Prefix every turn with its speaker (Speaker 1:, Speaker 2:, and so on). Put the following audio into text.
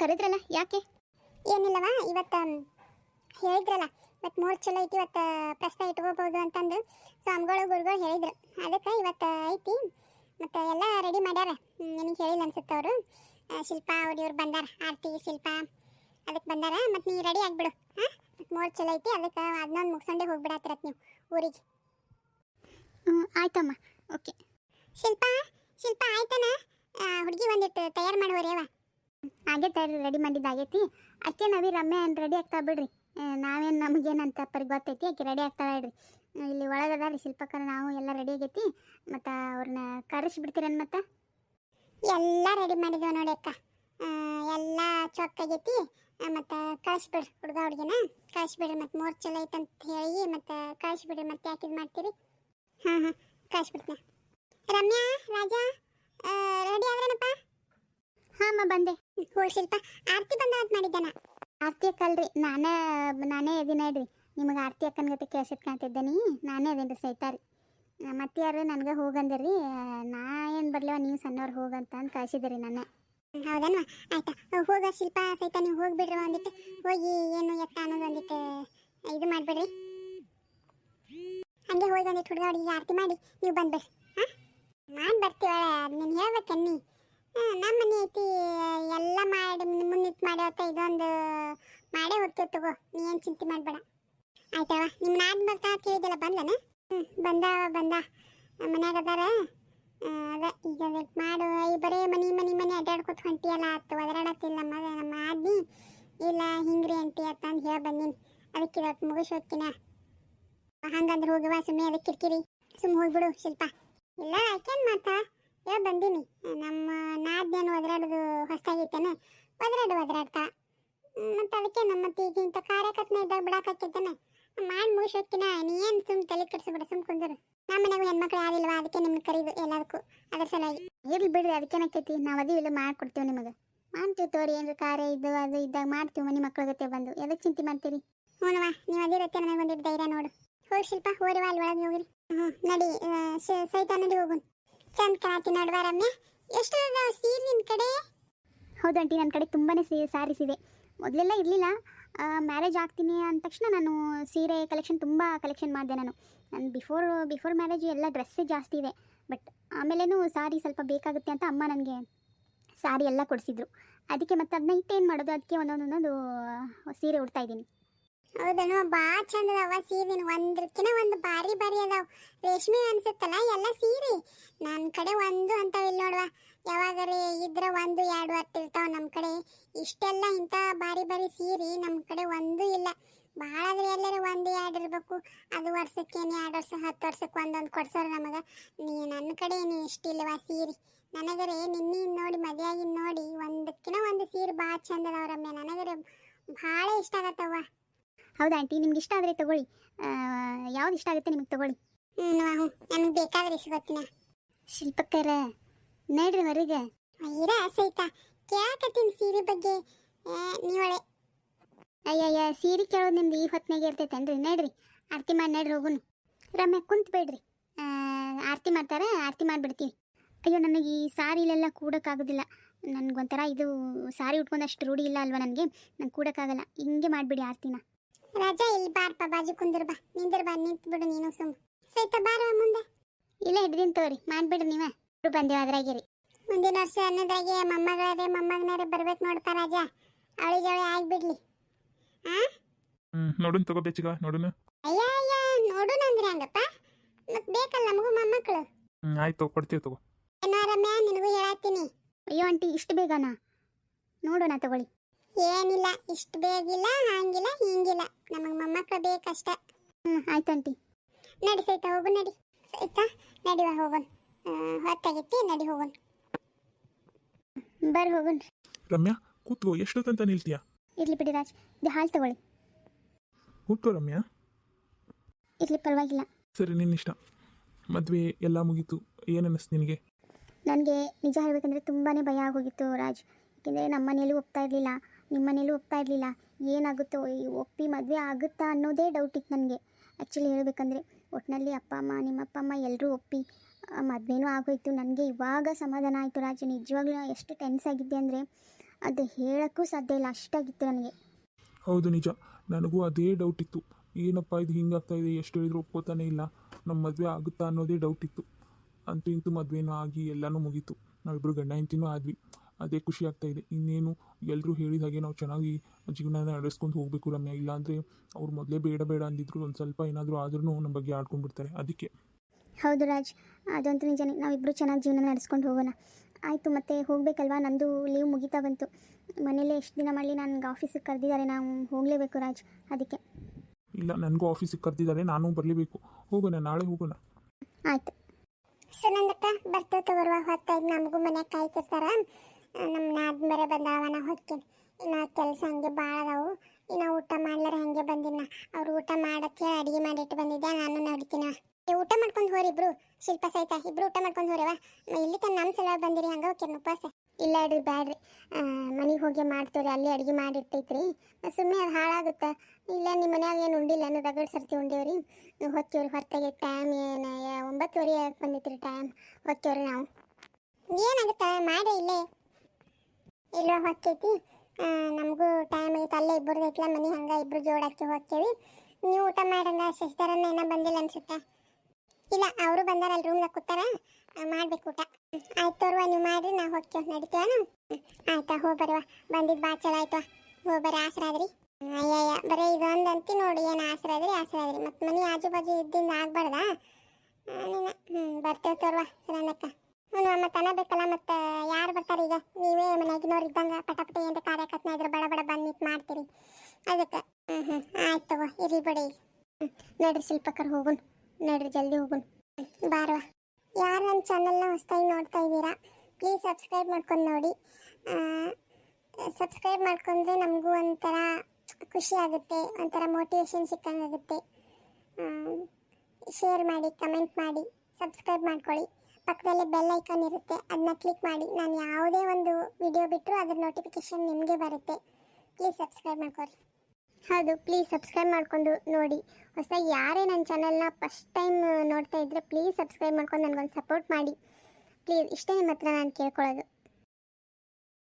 Speaker 1: ಕರೆದ್ರಲ್ಲ ಯಾಕೆ?
Speaker 2: ಏನಿಲ್ಲವ ಇವತ್ತು ಹೇಳಿದ್ರಲ್ಲ ಇವತ್ತು ಮೂರು ಚಲೋ ಐತಿ ಇವತ್ತು ಪ್ರಶ್ನೆ ಇಟ್ಕೋಬೋದು ಅಂತಂದು ಸ್ವಾಮಿಗಳು ಗುರುಗಳು ಹೇಳಿದ್ರು. ಅದಕ್ಕೆ ಇವತ್ತು ಐತಿ ಮತ್ತೆ ಎಲ್ಲ ರೆಡಿ ಮಾಡ್ಯಾರ. ನಿನಗೆ ಹೇಳಿಲ್ಲ ಅನ್ಸುತ್ತೆ ಅವರು. ಶಿಲ್ಪ ಅವ್ರು ಇವ್ರು ಬಂದಾರ ಆರ್ತಿ ಶಿಲ್ಪ ಅದಕ್ಕೆ ಬಂದಾರ. ಮತ್ತು ನೀ ರೆಡಿ ಆಗಿಬಿಡು ಹಾಂ? ಮೂರು ಚಲೋ ಐತಿ ಅದಕ್ಕೆ ಅದನ್ನೊಂದು ಮುಗಿಸೊಂಡೆ ಹೋಗ್ಬಿಡತ್ತಿರತ್ ನೀವು ಊರಿಗೆ.
Speaker 1: ಹ್ಞೂ ಆಯ್ತಮ್ಮ ಓಕೆ.
Speaker 2: ಶಿಲ್ಪ ಶಿಲ್ಪ ಆಯ್ತಾನ? ಹುಡುಗಿ ಒಂದಿಟ್ಟು ತಯಾರು ಮಾಡುವರೇವ
Speaker 1: ಆಗೈತೆ ರೆಡಿ ಮಾಡಿದ್ದು ಆಗೈತಿ. ಅಕ್ಕೆ ನಾವಿ ರಮ್ಯಾ ಏನು ರೆಡಿ ಆಗ್ತಾ ಬಿಡ್ರಿ. ನಾವೇನು ನಮಗೇನಂತ ಪರಿ ಗೊತ್ತೈತಿ. ಆಕೆ ರೆಡಿ ಆಗ್ತಾಳೆ ಹೇಳ್ರಿ. ಇಲ್ಲಿ ಒಳಗದ ರೀ ಶಿಲ್ಪಕರ, ನಾವು ಎಲ್ಲ ರೆಡಿ ಆಗೈತಿ. ಮತ್ತು ಅವ್ರನ್ನ ಕರೆಸಿಬಿಡ್ತೀರೇನು ಮತ್ತೆ?
Speaker 2: ಎಲ್ಲ ರೆಡಿ ಮಾಡಿದ್ದೇವೆ ನೋಡಿ ಅಕ್ಕ. ಎಲ್ಲ ಎಲ್ಲ ಚೊಕ್ಕಾಗೈತಿ ಮತ್ತು ಕಳಿಸ್ಬಿಡ್ರಿ ಹುಡುಗ ಹುಡುಗಿನ. ಕಳಿಸ್ಬಿಡ್ರಿ ಮತ್ತು ಮೂರು ಚಲೋ ಐತಂತ ಹೇಳಿ ಮತ್ತು ಕಳಿಸ್ಬಿಡ್ರಿ ಮತ್ತೆ ಯಾಕೆ ಇದು ಮಾಡ್ತೀರಿ? ಹಾಂ ಹಾಂ ಕಳಿಸ್ಬಿಡ್ತೀನಿ. ರಮ್ಯಾ, ರಾಜಾ.
Speaker 1: ಅಮ್ಮ ಬಂದೆ.
Speaker 2: ಓ ಶಿಲ್ಪ ಆರ್ತಿ ಬಂದ ಅಂತ ಮಾಡಿದ್ದಾನ
Speaker 1: ಆರ್ತಿ ಅಕ್ಕಲ್ರಿ ನಾನೇ ನಾನೇ ಇದೀನಿ ಹೇಳ್ರಿ ನಿಮಗೆ ಆರ್ತಿ ಅಕ್ಕನ ಜೊತೆ ಕಾಣ್ತಿದ್ದೆ ಕಾಣ್ತಿದ್ದೇನೆ ನಾನೇ ಅದೇನು ರೀ. ಸೈತಾರಿ ಮತ್ತೆ ಯಾರು ನನಗೆ ಹೋಗಂದಿರಿ ನಾ ಏನು ಬರ್ಲಿವ ನೀವು ಸಣ್ಣವ್ರು ಹೋಗಂತ ಅಂತ ಕಳ್ಸಿದ್ರಿ ನಾನೇ.
Speaker 2: ಹೌದನ್ವಾ? ಆಯ್ತಾ ಹೋಗ ಶಿಲ್ಪ ಸಹಿತ ನೀವು ಹೋಗ್ಬಿಡ್ರಿ ಒಂದಿಟ್ಟು. ಹೋಗಿ ಏನು ಎತ್ತ ಅನ್ನೋದು ಒಂದಿಟ್ಟು ಇದು ಮಾಡಿಬಿಡ್ರಿ. ಹಂಗೆ ಹೋಗಿ ಒಂದಿಟ್ಟು ಹುಡುಗ ಹುಡುಗಿ ಆರತಿ ಮಾಡಿ ನೀವು ಬಂದ್ಬಿಡ್ರಿ. ಹಾಂ? ಮಾಡಿ ಬರ್ತೀವ ನೀನು ಹೇಳ್ಬೇಕನ್ನಿ. ನಮ್ಮ ಮನೆ ಐತಿ. ಎಲ್ಲ ಮಾಡಿ ಮುನ್ನಿಟ್ಟು ಮಾಡ್ಯಾವತ್ತ ಇದೊಂದು ಮಾಡೇ ಹೋಗ್ತೀವಿ ತಗೋ. ನೀ ಏನು ಚಿಂತೆ ಮಾಡಬೇಡ. ಆಯ್ತವ? ನಿಮ್ಮ ನಾದ್ ಬರ್ತಾ ಅಂತ ಹೇಳಿದಲ್ಲ ಬಂದನ? ಹ್ಞೂ ಬಂದ ಬಂದ. ಮನ್ಯಾಗ ಅದಾರ. ಅದ, ಈಗ ವೇಟ್ ಮಾಡು. ಈ ಬರೀ ಮನಿ ಮನಿ ಮನಿ ಅಡ್ಡಾಡ್ಕೊತ ಹೊಂಟಿಯಲ್ಲ ಆತು ಒದರಾಡತ್ತಿಲ್ಲ ನಮ್ಮ ನಮ್ಮ ಆದ್ನಿ. ಇಲ್ಲ, ಹಿಂಗ್ರಿ ಅಂತಿ ಅಂತ ಅಂದು ಹೇಳಿ ಬಂದೀನಿ. ಅದಕ್ಕೆ ಇವತ್ತು ಮುಗಿಸ್ ಹೋಗ್ತೀನ ಹಂಗಂದ್ರೆ ಹೋಗುವ ಸುಮ್ಮನೆ ಅದಕ್ಕೆ ಕಿರಿಕಿರಿ. ಸುಮ್ಮ ಹೋಗ್ಬಿಡು, ಶಿಲ್ಪ. ಇಲ್ಲ ಯಾಕೇನು ಮಾತಾ ಹೇಳಿ ಬಂದೀನಿ. ನಮ್ಮ ನಾದ್ನೇನು ಒದರಾಡೋದು ಹೊಸ್ತಾಗಿತ್ತೇನೆ ಒದರಾಡು ಒದರಾಡ್ತಾ. ಮತ್ತು ಅದಕ್ಕೆ ನಮ್ಮ ಮತ್ತೆ ಈಗ ಇಂಥ ಕಾರ್ಯಕರ್ತನ ಇದ್ದಾಗ ಬಿಡಾಕಾಕಿದ್ದಾನೆ ಮಾಡಿ ಮುಗಿಸೋಕ್ಕಿನ ನೀನು ಸುಮ್ಮ ತಲೆ ಕೆಡಿಸ್ಬಿಡ ಸುಮ್ಮ ಕುಂದರು. ನಮ್ಮ ಮನೆಗೂ ಹೆಣ್ಮಕ್ಳು ಯಾರಿಲ್ವಾ ಅದಕ್ಕೆ ನಿಮ್ಗೆ ಕರೀದು ಎಲ್ಲದಕ್ಕೂ. ಅದ್ರ ಸಲುವಾಗಿ.
Speaker 1: ಇರ್ಲಿ ಬಿಡ್ರಿ ಅದಕ್ಕೇನಾಕೈತಿ ನಾವು ಅದು ಇಲ್ಲ ಮಾಡ್ಕೊಡ್ತೀವಿ ನಿಮಗೆ. ಮಾಡ್ತೀವಿ ತೋರಿ ಏನು ಕಾರ್ಯ ಇದ್ದು ಅದು ಇದ್ದಾಗ ಮಾಡ್ತೀವಿ ಮನೆ ಮಕ್ಳ ಜೊತೆ ಬಂದು. ಎದಕ್ಕೆ ಚಿಂತೆ ಮಾಡ್ತೀರಿ?
Speaker 2: ಹ್ಞೂನವ್ವ ನೀವು ಅದಿರುತ್ತೆ ನನಗೆ ಒಂದಿಟ್ಟು ಧೈರ್ಯ ನೋಡು. ಹೋಗಿ ಶಿಲ್ಪ ಹೋರಿವಾ ಅಲ್ಲಿ ಒಳಗೆ ಹೋಗಿರಿ. ಹ್ಞೂ, ನಡಿ ಸಹಿತ ನಡಿ ಹೋಗುನ್. ಚಂದ ಕಾಣತಿ ನೋಡುವ ರಮ್ಯ ಎಷ್ಟು ಸೀರೆ ನಿನ್ನ ಕಡೆ?
Speaker 1: ಹೌದು ಆಂಟಿ ನನ್ನ ಕಡೆ ತುಂಬಾ ಸೀ ಸಾರೀಸ್ ಇದೆ ಮೊದಲೆಲ್ಲ ಇರಲಿಲ್ಲ. ಮ್ಯಾರೇಜ್ ಆಗ್ತೀನಿ ಅಂದ ತಕ್ಷಣ ನಾನು ಸೀರೆ ಕಲೆಕ್ಷನ್ ತುಂಬ ಕಲೆಕ್ಷನ್ ಮಾಡಿದೆ ನಾನು. ನಾನು ಬಿಫೋರ್ ಬಿಫೋರ್ ಮ್ಯಾರೇಜ್ ಎಲ್ಲ ಡ್ರೆಸ್ಸೇ ಜಾಸ್ತಿ ಇದೆ ಬಟ್ ಆಮೇಲೇನು ಸಾರಿ ಸ್ವಲ್ಪ ಬೇಕಾಗುತ್ತೆ ಅಂತ ಅಮ್ಮ ನನಗೆ ಸಾರಿ ಎಲ್ಲ ಕೊಡಿಸಿದ್ರು. ಅದಕ್ಕೆ ಮತ್ತೆ ಅದನ್ನ ಏನು ಮಾಡೋದು? ಅದಕ್ಕೆ ಒಂದೊಂದೊಂದೊಂದು ಸೀರೆ ಉಡ್ತಾ ಇದ್ದೀನಿ.
Speaker 2: ಹೌದನು ಭಾಳ ಚಂದ ಅದಾವ ಸೀರೆ ಒಂದಕ್ಕಿನ ಒಂದು ಬಾರಿ ಬಾರಿ ಅದಾವ. ರೇಷ್ಮೆ ಅನ್ಸುತ್ತಲ್ಲ, ಎಲ್ಲ ಸೀರೆ. ನನ್ನ ಕಡೆ ಒಂದು ಅಂತ ಇಲ್ಲಿ ನೋಡುವ. ಯಾವಾಗರೇ ಇದ್ರ ಒಂದು, ಎರಡು ಹತ್ತಿರ್ತಾವ ನಮ್ಮ ಕಡೆ. ಇಷ್ಟೆಲ್ಲ ಇಂಥ ಬಾರಿ ಬಾರಿ ಸೀರೆ ನಮ್ಮ ಕಡೆ ಒಂದು ಇಲ್ಲ. ಭಾಳ ಆದ್ರೆ ಎಲ್ಲರೂ ಒಂದು ಎರಡು ಇರಬೇಕು. ಅದು ವರ್ಷಕ್ಕೇನು ಎರಡು ವರ್ಷ, ಹತ್ತು ವರ್ಷಕ್ಕೆ ಒಂದೊಂದು ಕೊಡ್ಸೋರು ನಮಗೆ. ನೀ ನನ್ನ ಕಡೆ ನೀ ಇಷ್ಟಿಲ್ಲವ ಸೀರೆ? ನನಗರೆ ನಿನ್ನೆ ನೋಡಿ ಮದುವೆಯಾಗಿ ನೋಡಿ ಒಂದಕ್ಕಿನ ಒಂದು ಸೀರೆ ಭಾಳ ಚಂದ ಅದಾವ ರಮ್ಯ ನನಗರೆ ಭಾಳ ಇಷ್ಟ ಆಗತ್ತವ್ವ.
Speaker 1: ಹೌದಾ ಆಂಟಿ? ನಿಮ್ಗೆ ಇಷ್ಟ ಆದರೆ ತಗೊಳ್ಳಿ. ಯಾವ್ದು ಇಷ್ಟ ಆಗುತ್ತೆ ನಿಮಗೆ ತಗೊಳ್ಳಿ.
Speaker 2: ನಮಗೆ ಬೇಕಾದ್ರೆ
Speaker 1: ಶಿಲ್ಪಕ್ಕರ ನೋಡ್ರಿ ಹೊರಗೆ.
Speaker 2: ಇರ ಸಹಿತ ಕೇಳಕತ್ತೀನಿ ಸೀರೆ ಬಗ್ಗೆ. ನೀವಳೆ
Speaker 1: ಅಯ್ಯಯ್ಯ ಸೀರೆ ಕೇಳೋದು ನಿಮ್ದು ಈ ಹೊತ್ನಾಗೆ ಇರ್ತೈತೇನ್ರಿ ನೋಡ್ರಿ ಆರತಿ ಮಾಡಿ ನೋಡ್ರಿ ಹೋಗುನು. ರಮ್ಯ ಕುಂತ್ಬೇಡ್ರಿ ಆರತಿ ಮಾಡ್ತಾರೆ ಆರತಿ ಮಾಡಿಬಿಡ್ತೀವಿ ಅಯ್ಯೋ ನನಗೆ ಈ ಸಾರಿಲೆಲ್ಲ ಕೂಡೋಕ್ಕಾಗೋದಿಲ್ಲ. ನನಗೊಂಥರ ಇದು ಸಾರಿ ಉಟ್ಕೊಂಡಷ್ಟು ರೂಢಿ ಇಲ್ಲ ಅಲ್ವಾ ನನಗೆ? ನಂಗೆ ಕೂಡೋಕ್ಕಾಗಲ್ಲ. ಹಿಂಗೆ ಮಾಡಿಬಿಡಿ ಆರತಿನ.
Speaker 2: ರಾಜಾ ಇಲ್ಲಿ ಬಾರ್ಪ ಬಾಜು ಕುಂದಿರ್ ಬಾ. ನಿಂದಿರ್ ಬಾ ನಿಂತು ಬಿಡು ನೀನು ಸುಮ್. ಸಹಿತ ಬಾರ ಮುಂದೆ.
Speaker 1: ಇಲ್ಲ ಹಿಡ್ದಿನ ತೋರಿ ಮಾಡ್ಬಿಡು ನೀವ. ಇಬ್ರು ಬಂದೇವು ಅದ್ರಾಗಿರಿ. ರೀ
Speaker 2: ಮುಂದಿನ ವರ್ಷ ಅನ್ನೋದ್ರಾಗೆ ಮೊಮ್ಮಗಳೇ ಮೊಮ್ಮಗನಾರೇ ಬರ್ಬೇಕು ನೋಡಪ್ಪ ರಾಜಾ. ಅವಳಿ ಜವಳಿ ಆಗ್ಬಿಡ್ಲಿ. ಆ?
Speaker 3: ಹ್ಮ್ ನೋಡುನ್ ತಗೋ ಬೆಚ್ಚಿಗ ನೋಡುನು.
Speaker 2: ಅಯ್ಯ ಅಯ್ಯ ನೋಡು ನಂದ್ರೆ ಹಂಗಪ್ಪ. ಮತ್ ಬೇಕಲ್ಲ ನಮಗೂ ಮೊಮ್ಮಕ್ಕಳು
Speaker 3: ಹ್ಮ್ ಆಯ್ತು ಕೊಡ್ತೀವಿ ತಗೋ.
Speaker 2: ಏನೋ ರಮ್ಯಾ ನಿನಗೂ ಹೇಳತ್ತೀನಿ.
Speaker 1: ಅಯ್ಯೋ ಆಂಟಿ ಇಷ್ಟು ಬೇಗನಾ? ನೋಡೋಣ ತಗೊಳ್ಳಿ.
Speaker 2: ಏನಿಲ್ಲ ಇಷ್ಟು ಬೇಗಿಲ್ಲ ಹಂಗಿಲ್ಲ ಹಿಂಗಿಲ್ಲ. ನಮಗೆ ಮೊಮ್ಮಕ್ಕಳು ಬೇಕಷ್ಟ.
Speaker 1: ಹ್ಞೂ ಆಯ್ತು ಆಂಟಿ.
Speaker 2: ನಡಿ ಸಹಿತ ಹೋಗು ನಡಿ. ಸಹಿತ ನಡಿವ ಹೋಗೋಣ. ಹೊತ್ತಾಗಿತ್ತಿ ನಡಿ ಹೋಗೋಣ.
Speaker 1: ಬರ್ರಿ ಹೋಗುನ್ರಿ
Speaker 3: ರಮ್ಯಾ ಕೂತ್ಕೋ ಎಷ್ಟೊತ್ತಂತ ನಿಲ್ತೀಯ?
Speaker 1: ಇರ್ಲಿ ಬಿಡಿ ರಾಜ್ ಇದು ಹಾಲು ತಗೊಳ್ಳಿ.
Speaker 3: ಕೂತ್ಕೋ ರಮ್ಯಾ.
Speaker 1: ಇರ್ಲಿ ಪರವಾಗಿಲ್ಲ.
Speaker 3: ಸರಿ ನಿನ್ನಿಷ್ಟ ಮದುವೆ ಎಲ್ಲ ಮುಗೀತು. ಏನು ಅನ್ನಿಸ್ತು ನಿನಗೆ?
Speaker 1: ನನಗೆ ನಿಜ ಹೇಳಬೇಕಂದ್ರೆ ತುಂಬಾ ಭಯ ಆಗೋಗಿತ್ತು ರಾಜ್. ಯಾಕೆಂದರೆ ನಮ್ಮ ಮನೆಯಲ್ಲಿ ಒಪ್ತಾ ಇರಲಿಲ್ಲ. ನಿಮ್ಮ ಒಪ್ತಾ ಇರಲಿಲ್ಲ. ಏನಾಗುತ್ತೋ, ಈ ಒಪ್ಪಿ ಮದುವೆ ಆಗುತ್ತಾ ಅನ್ನೋದೇ ಡೌಟ್ ಇತ್ತು ನನಗೆ. ಆ್ಯಕ್ಚುಲಿ ಹೇಳಬೇಕಂದ್ರೆ ಒಟ್ಟಿನಲ್ಲಿ ಅಪ್ಪ ಅಮ್ಮ ನಿಮ್ಮ ಅಪ್ಪ ಅಮ್ಮ ಎಲ್ಲರೂ ಒಪ್ಪಿ ಮದುವೆನೂ ಆಗೋಯ್ತು. ನನಗೆ ಇವಾಗ ಸಮಾಧಾನ ಆಯಿತು ರಾಜು. ನಿಜವಾಗ್ಲೂ ಎಷ್ಟು ಟೆನ್ಸ್ ಆಗಿದ್ದೆ ಅಂದರೆ, ಅದು ಹೇಳೋಕ್ಕೂ ಸಾಧ್ಯ ಇಲ್ಲ. ಅಷ್ಟಾಗಿತ್ತು ನನಗೆ.
Speaker 3: ಹೌದು ನಿಜ. ನನಗೂ ಅದೇ ಡೌಟ್ ಇತ್ತು. ಏನಪ್ಪ ಇದು ಹಿಂಗಾಗ್ತಾ ಇದೆ? ಎಷ್ಟು ಹೇಳಿದ್ರು ಒಪ್ಕೋತಾನೆ ಇಲ್ಲ. ನಮ್ಮ ಮದುವೆ ಆಗುತ್ತಾ ಅನ್ನೋದೇ ಡೌಟ್ ಇತ್ತು. ಅಂತೂ ಇಂತೂ ಮದುವೆನೂ ಆಗಿ ಎಲ್ಲನೂ ಮುಗೀತು. ನಾವಿಬ್ಬರು ಗಂಡ ಹೆಂಡ್ತಿನೂ ಆದ್ವಿ. ಅದೇ ಖುಷಿ ಆಗ್ತಾ ಇದೆ. ಇನ್ನೇನು ಎಲ್ಲರೂ ಹೇಳಿದ ಹಾಗೆ ನಾವು ಚೆನ್ನಾಗಿ ಜೀವನ ನಡೆಸ್ಕೊಂಡು ಹೋಗಬೇಕು ರಮ್ಯ. ಇಲ್ಲಾಂದರೆ ಅವ್ರು ಮೊದಲೇ ಬೇಡ ಬೇಡ ಅಂದಿದ್ರು ಒಂದು ಸ್ವಲ್ಪ ಏನಾದರೂ ಆದ್ರೂ ನಮ್ಮ ಬಗ್ಗೆ ಆಡ್ಕೊಂಡ್ಬಿಡ್ತಾರೆ. ಅದಕ್ಕೆ.
Speaker 1: ಹೌದು ರಾಜ್ ಅದಂತೂ ನಿಜನೇ. ನಾವಿಬ್ಬರು ಚೆನ್ನಾಗಿ ಜೀವನ ನಡೆಸ್ಕೊಂಡು ಹೋಗೋಣ. ಆಯಿತು ಮತ್ತೆ ಹೋಗಬೇಕಲ್ವಾ? ನಂದು ಲೀವ್ ಮುಗಿತಾ ಬಂತು. ಮನೇಲಿ ಎಷ್ಟು ದಿನ ಮಾಡಲಿ? ನನಗೆ ಆಫೀಸಿಗೆ ಕರೆದಿದ್ದಾರೆ. ನಾವು ಹೋಗಲೇಬೇಕು ರಾಜ್ ಅದಕ್ಕೆ.
Speaker 3: ಇಲ್ಲ ನನಗೂ ಆಫೀಸಿಗೆ ಕರೆದಿದ್ದಾರೆ. ನಾನು ಬರಲೇಬೇಕು. ಹೋಗೋಣ ನಾಳೆ ಹೋಗೋಣ.
Speaker 1: ಆಯಿತು.
Speaker 2: ಸುನಂದಕ್ಕ ಬರ್ತೇವೆ ತಗೋರುವ. ಹೊತ್ತಾಗಿ ನಮಗೂ ಮನೆಗೆ ಕಾಯ್ತಿರ್ತಾರ. ನಮ್ಮ ನಾದ್ಮರೆ ಬಂದಾವ ನಾ ಹೊಕ್ಕೇನಿ ಕೆಲಸ ಹಂಗೆ ಭಾಳ ಅದಾವು. ಇನ್ನು ಊಟ ಮಾಡ್ಲಾರ ಹಂಗೆ ಬಂದಿನ? ಅವ್ರು ಊಟ ಮಾಡಕ್ಕೆ ಅಡಿಗೆ ಮಾಡಿಟ್ಟು ಬಂದಿದ್ದೆ ನಾನು ನೋಡ್ತೀನಿ ಊಟ ಮಾಡ್ಕೊಂಡು ಹೋರಿ ಇಬ್ರು. ಶಿಲ್ಪ ಸಹಿತ ಇಬ್ರು ಊಟ ಮಾಡ್ಕೊಂಡು ಹೋರವ ಇಲ್ಲಿ ತನ ನಮ್ಮ ಸಲ ಬಂದಿರಿ, ಹಂಗೆ ಹೋಗ್ಯಾರ ಉಪವಾಸ. ಇಲ್ಲ ರೀ ಬ್ಯಾಡ್ರಿ. ಮನೆಗೆ ಹೋಗಿ ಮಾಡ್ತೀವ್ರಿ, ಅಲ್ಲಿ ಅಡಿಗೆ ಮಾಡಿರ್ತೈತ್ರಿ ಸುಮ್ಮನೆ ಅದು ಹಾಳಾಗುತ್ತೆ. ಇಲ್ಲ ನಿಮ್ಮ ಮನ್ಯಾಗ ಏನು ಉಂಡಿಲ್ಲ? ಅನ್ನೋ ರಗಡ್ ಸರ್ತಿ ಉಂಡೇವ್ರಿ. ನೀವು ಹೊಕ್ಕೇವ್ರಿ, ಹೊತ್ತಾಗಿ ಟೈಮ್ ಏನು ಒಂಬತ್ತುವರೆ ರೀ ಟೈಮ್ ಹೊತ್ತೀವ್ರಿ ನಾವು. ಏನಾಗುತ್ತೆ? ಮಾಡಿ ಇಲ್ಲೇ. ಇಲ್ಲೋ ಹೊಕ್ಕೈತಿ ನಮಗೂ ಟೈಮ್ ಐತೆ ಅಲ್ಲೇ ಇಬ್ಬರು ಐತ್ಲ ಮನೆ ಹಂಗೆ ಇಬ್ಬರು ಜೋಡಕ್ಕೆ ಹೋಗ್ತೇವೆ. ನೀವು ಊಟ ಮಾಡಂಗ ಶಶಿಧರನ್ನ ಏನೋ ಬಂದಿಲ್ಲ ಅನ್ಸುತ್ತೆ? ಇಲ್ಲ ಅವರು ಬಂದಾರಲ್ಲ ರೂಮ್ದಾಗ ಕೂತಾರ. ಆ, ಮಾಡ್ಬೇಕು ಊಟ. ಆಯ್ತು ತೋರುವ ನೀವು ಮಾಡ್ರಿ ನಾವು ಹೋಗ್ತೇವೆ ನಡಿತೇವನು? ಆಯ್ತಾ ಹೋಗಿ ಬರುವ. ಬಂದಿದ್ದು ಭಾಳ ಚಲೋ ಆಯ್ತು. ಹೋಗಿ ಬರ್ರಿ ಆಸರಾದ್ರಿ. ಅಯ್ಯಯ್ಯ ಬರೀ ಇದೊಂದು ಅಂತಿ ನೋಡಿ ಏನು ಆಸರಾದ್ರಿ ಆಸರಾದ್ರಿ. ಮತ್ತು ಮನೆ ಆಜು ಬಾಜು ಇದ್ದಿಂದ ಆಗ್ಬಾರ್ದಾ? ನೀನು ಹ್ಞೂ ಬರ್ತೇವೆ ತೋರುವ ಸುನಂದಕ್ಕ ಹ್ಞೂ ಮತ್ತೆ ಅನ್ನಬೇಕಲ್ಲ ಮತ್ತೆ ಯಾರು ಬರ್ತಾರೆ ಈಗ? ನೀವೇ ಮನೆಗಿನವ್ರು ಇದ್ದಂಗೆ ಪಟಾಪಟಿ ಏನು ಕಾರ್ಯಕರ್ತನ ಇದ್ರೆ ಬಡ ಬಡ ಬಂದು ನಿಂತು ಮಾಡ್ತೀರಿ. ಅದಕ್ಕೆ ಹ್ಞೂ ಹ್ಞೂ ಆಯ್ತು ತಗೋ ಇರ್ಲಿ ಬಿಡಿ. ನಡ್ರಿ ಶಿಲ್ಪಕರ್ ಹೋಗುನ್, ನಡ್ರಿ ಜಲ್ದಿ ಹೋಗುನ್. ಬಾರವ ಯಾರು ನನ್ನ ಚಾನಲ್ನ ಹೊಸ್ದಾಗಿ ನೋಡ್ತಾ ಇದ್ದೀರಾ ಪ್ಲೀಸ್ ಸಬ್ಸ್ಕ್ರೈಬ್ ಮಾಡ್ಕೊಂಡು ನೋಡಿ. ಸಬ್ಸ್ಕ್ರೈಬ್ ಮಾಡ್ಕೊಂಡ್ರೆ ನಮಗೂ ಒಂಥರ ಖುಷಿ ಆಗುತ್ತೆ, ಒಂಥರ ಮೋಟಿವೇಶನ್ ಸಿಕ್ಕಂಗಾಗುತ್ತೆ. ಶೇರ್ ಮಾಡಿ ಕಮೆಂಟ್ ಮಾಡಿ ಸಬ್ಸ್ಕ್ರೈಬ್ ಮಾಡ್ಕೊಳ್ಳಿ. ಪಕ್ಕದಲ್ಲೇ ಬೆಲ್ ಐಕಾನ್ ಇರುತ್ತೆ ಅದನ್ನ ಕ್ಲಿಕ್ ಮಾಡಿ. ನಾನು ಯಾವುದೇ ಒಂದು ವಿಡಿಯೋ ಬಿಟ್ಟರು ಅದರ ನೋಟಿಫಿಕೇಶನ್ ನಿಮಗೆ ಬರುತ್ತೆ. ಪ್ಲೀಸ್ ಸಬ್ಸ್ಕ್ರೈಬ್ ಮಾಡ್ಕೊಳ್ಳಿ ಹೌದು ಪ್ಲೀಸ್ ಸಬ್ಸ್ಕ್ರೈಬ್ ಮಾಡಿಕೊಂಡು ನೋಡಿ. ಹೊಸದಾಗಿ ಯಾರೇ ನನ್ನ ಚಾನಲ್ನ ಫಸ್ಟ್ ಟೈಮ್ ನೋಡ್ತಾ ಇದ್ದರೆ ಪ್ಲೀಸ್ ಸಬ್ಸ್ಕ್ರೈಬ್ ಮಾಡ್ಕೊಂಡು ನನಗೊಂದು ಸಪೋರ್ಟ್ ಮಾಡಿ. ಪ್ಲೀಸ್ ಇಷ್ಟೇ ನಿಮ್ಮ ಹತ್ರ ನಾನು ಕೇಳ್ಕೊಳ್ಳೋದು.